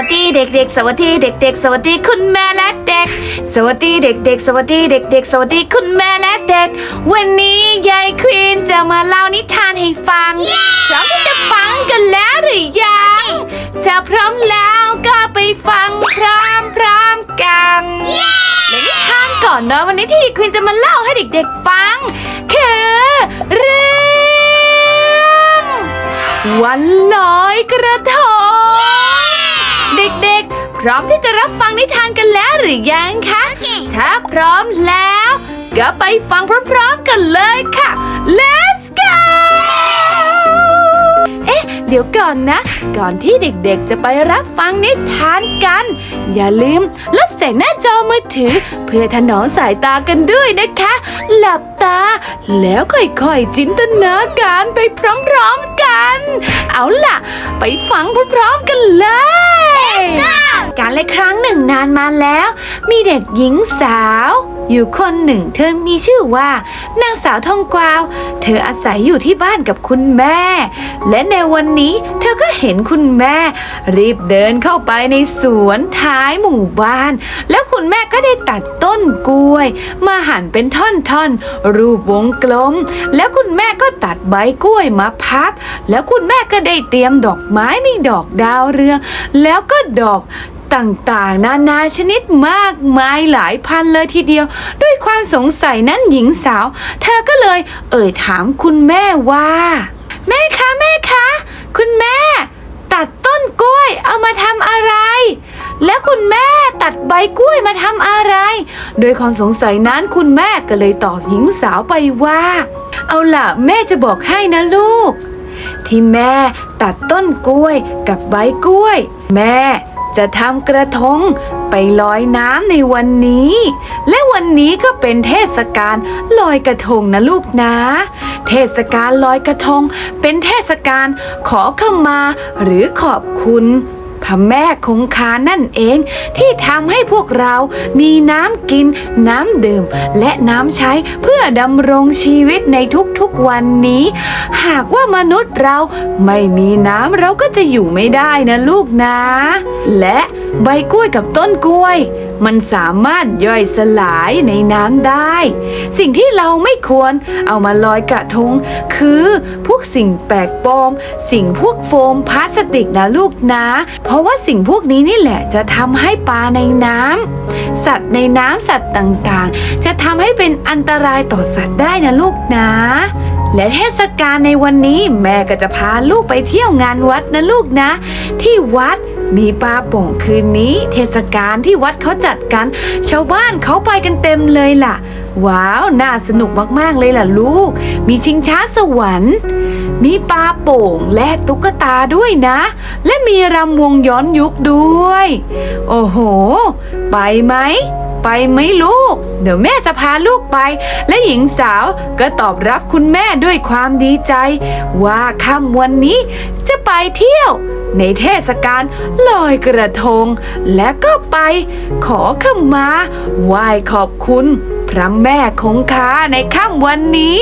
วัสดีเด็ก ๆ สวัสดีเด็ก ๆ สวัสดีคุณแม่และเด็ก สวัสดีเด็ก ๆ สวัสดีเด็ก ๆ สวัสดีคุณแม่และเด็ก วันนี้ยายควีนจะมาเล่านิทานให้ฟังพร้อมที่จะฟังกันแล้วหรือยังถ้าพร้อมแล้วก็ไปฟังพร้อมๆกันและนิทานก่อนเนอะวันนี้ที่ควีนจะมาเล่าให้เด็ก ๆ ฟังคือเรื่องวันลอยกระทงเด็กๆ พร้อมที่จะรับฟังนิทานกันแล้วหรือยังคะ ถ้าพร้อมแล้ว ก็ไปฟังพร้อมๆกันเลยค่ะ Let's go เอ๊ะ เดี๋ยวก่อนนะ ก่อนที่เด็กๆจะไปรับฟังนิทานกัน อย่าลืมลดแสงหน้าจอมือถือ เพื่อถนอมสายตากันด้วยนะคะ หลับตา แล้วค่อยๆจินตนาการไปพร้อมๆกัน เอาล่ะ ไปฟังพร้อมๆกันเลย การละครั้งหนึ่งนานมาแล้ว มีเด็กหญิงสาว อยู่คนหนึ่ง เธอมีชื่อว่า นางสาวทองกวาว เธออาศัยอยู่ที่บ้านกับคุณแม่ และในวันนี้เธอก็เห็นคุณแม่ รีบเดินเข้าไปในสวนท้ายหมู่บ้าน แล้วคุณแม่ก็ได้ตัดต้นกล้วย มาหั่นเป็นท่อนๆ รูปวงกลม แล้วคุณแม่ก็ตัดใบกล้วยมาพับ แล้วคุณแม่ก็ได้เตรียมดอกไม้มีดอกดาวเรืองแล้วก็ดอก ต่างๆ นานาชนิดมากมายหลายพันเลยทีเดียว ด้วยความสงสัยนั้นหญิงสาว เธอก็เลยเอ่ยถามคุณแม่ว่า แม่คะแม่คะ คุณแม่ ตัดต้นกล้วยเอามาทำอะไร แล้วคุณแม่ตัดใบกล้วยมาทำอะไร โดยความสงสัยนั้นคุณแม่ก็เลยตอบหญิงสาวไปว่า เอาล่ะแม่จะบอกให้นะลูกที่แม่ตัดต้นกล้วยกับใบกล้วย แม่ จะทำกระทงไปลอยน้ำในวันนี้ และวันนี้ก็เป็นเทศกาลลอยกระทงนะลูกนะ เทศกาลลอยกระทง เป็นเทศกาลขอขมาหรือขอบคุณ ระแม่คงคานั่นเอง ที่ทำให้พวกเรามีน้ำกิน น้ำดื่ม และน้ำใช้เพื่อดำรงชีวิตในทุกๆวันนี้ หากว่ามนุษย์เราไม่มีน้ำเราก็จะอยู่ไม่ได้นะลูกนะ และใบกล้วยกับต้นกล้วย มันสามารถย่อยสลายในน้ำได้ สิ่งที่เราไม่ควรเอามาลอยกระทง คือพวกสิ่งแปลกปลอม สิ่งพวกโฟมพลาสติกนะลูกนะ เพราะราะว่าสิ่งพวกนี้นี่แหละจะทำให้ปลาในน้ำสัตว์ในน้ำสัตว์ต่างๆ จะทำให้เป็นอันตรายต่อสัตว์ได้นะลูกนะ และเทศกาลในวันนี้แม่ก็จะพาลูกไปเที่ยวงานวัดนะลูกนะ ที่วัดมีปลาโป่งคืนนี้ เทศกาลที่วัดเขาจัดกัน ชาวบ้านเขาไปกันเต็มเลยล่ะ ว้าว น่าสนุกมากๆเลยล่ะลูก มีชิงช้าสวรรค์ มีปลาโป่งและตุ๊กตาด้วยนะ และมีรำวงย้อนยุคด้วย โอ้โห ไปไหม ไปไหมลูก เดี๋ยวแม่จะพาลูกไป และหญิงสาวก็ตอบรับคุณแม่ด้วยความดีใจ ว่าค่ำวันนี้จะไปเที่ยว ในเทศกาลลอยกระทง และก็ไปขอขมาไหว้ขอบคุณ พระแม่คงคาในค่ำวันนี้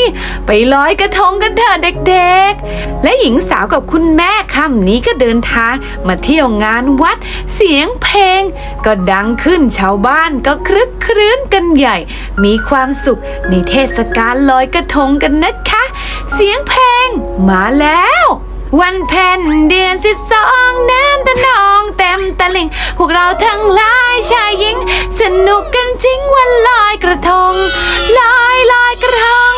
ไปลอยกระทงกันเถอะเด็กๆ และหญิงสาวกับคุณแม่ค่ำนี้ก็เดินทางมาเที่ยวงานวัด เสียงเพลง ก็ดังขึ้นชาวบ้านก็ครึกครื้นกันใหญ่ มีความสุขในเทศกาลลอยกระทงกันนะคะ เสียงเพลงมาแล้ว วันเพ็ญเดือนสิบสองน้ำตะนองเต็มตะลิง พวกเราทั้งหลายชายหญิง สนุกกันจริงวันลอยกระทง ลอยลอยกระทง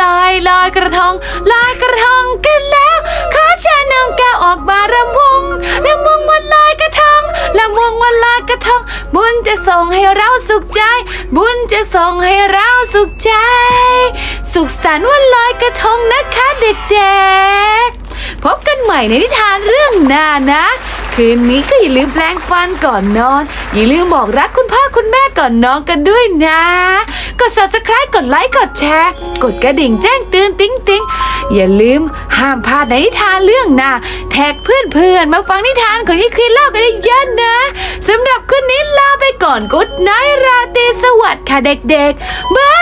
ลอยลอยกระทง ลอยกระทงกันแล้ว ขอเชิญน้องแก้วออกมารำวงรำวงวันลอยกระทงรำวงวันลอยกระทง บุญจะส่งให้เราสุขใจ บุญจะส่งให้เราสุขใจ สุขสันต์วันลอยกระทงนะคะเด็กๆ พบกันใหม่ในนิทานเรื่องหน้านะ คืนนี้ก็อย่าลืมแปลงฟันก่อนนอน อย่าลืมบอกรักคุณพ่อคุณแม่ก่อนนอนกันด้วยนะ กด subscribe กดไลค์กดแชร์ กดกระดิ่งแจ้งเตือนติ๊งติ๊งอย่าลืมห้ามพลาดในนิทานเรื่องหน้าแท็กเพื่อนๆ มาฟังนิทานของยี่ควีนเล่ากันเยอะๆนะสำหรับคืนนี้ลาไปก่อนกุ๊ดไนราตรีสวัสดิ์ค่ะเด็กๆบายบาย